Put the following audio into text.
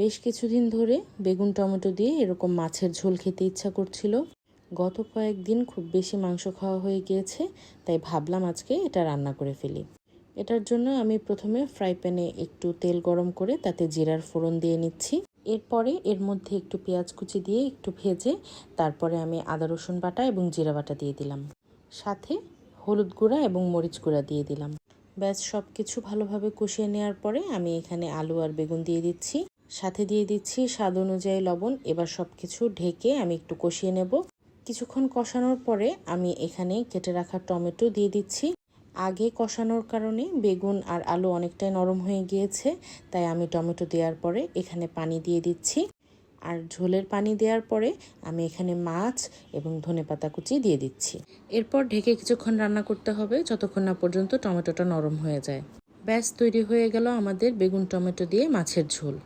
বেশ কিছুদিন ধরে বেগুন টমেটো দিয়ে এরকম মাছের ঝোল খেতে ইচ্ছা করছিল। গত কয়েকদিন খুব বেশি মাংস খাওয়া হয়ে গিয়েছে, তাই ভাবলাম আজকে এটা রান্না করে ফেলি। এটার জন্য আমি প্রথমে ফ্রাই প্যানে একটু তেল গরম করে তাতে জিরার ফোড়ন দিয়ে নিচ্ছি। এরপরে এর মধ্যে একটু পেঁয়াজ কুচি দিয়ে একটু ভেজে তারপরে আমি আদা, রসুন বাটা এবং জিরা বাটা দিয়ে দিলাম। সাথে হলুদ গুঁড়া এবং মরিচ গুঁড়া দিয়ে দিলাম। ব্যাস সব কিছু ভালোভাবে কষিয়ে নেওয়ার পরে আমি এখানে আলু আর বেগুন দিয়ে দিচ্ছি। সাথে দিয়ে দিচ্ছি স্বাদ অনুযায়ী লবণ। এবার সব কিছু ঢেকে আমি একটু কষিয়ে নেব। কিছুক্ষণ কষানোর পরে আমি এখানে কেটে রাখা টমেটো দিয়ে দিচ্ছি। আগে কষানোর কারণে বেগুন আর আলু অনেকটাই নরম হয়ে গিয়েছে, তাই আমি টমেটো দেওয়ার পরে এখানে পানি দিয়ে দিচ্ছি। আর ঝোলের পানি দেওয়ার পরে আমি এখানে মাছ এবং ধনেপাতা কুচি দিয়ে দিচ্ছি। এরপর ঢেকে কিছুক্ষণ রান্না করতে হবে, যতক্ষণ না পর্যন্ত টমেটোটা নরম হয়ে যায়। ব্যাস, তৈরি হয়ে গেল আমাদের বেগুন টমেটো দিয়ে মাছের ঝোল।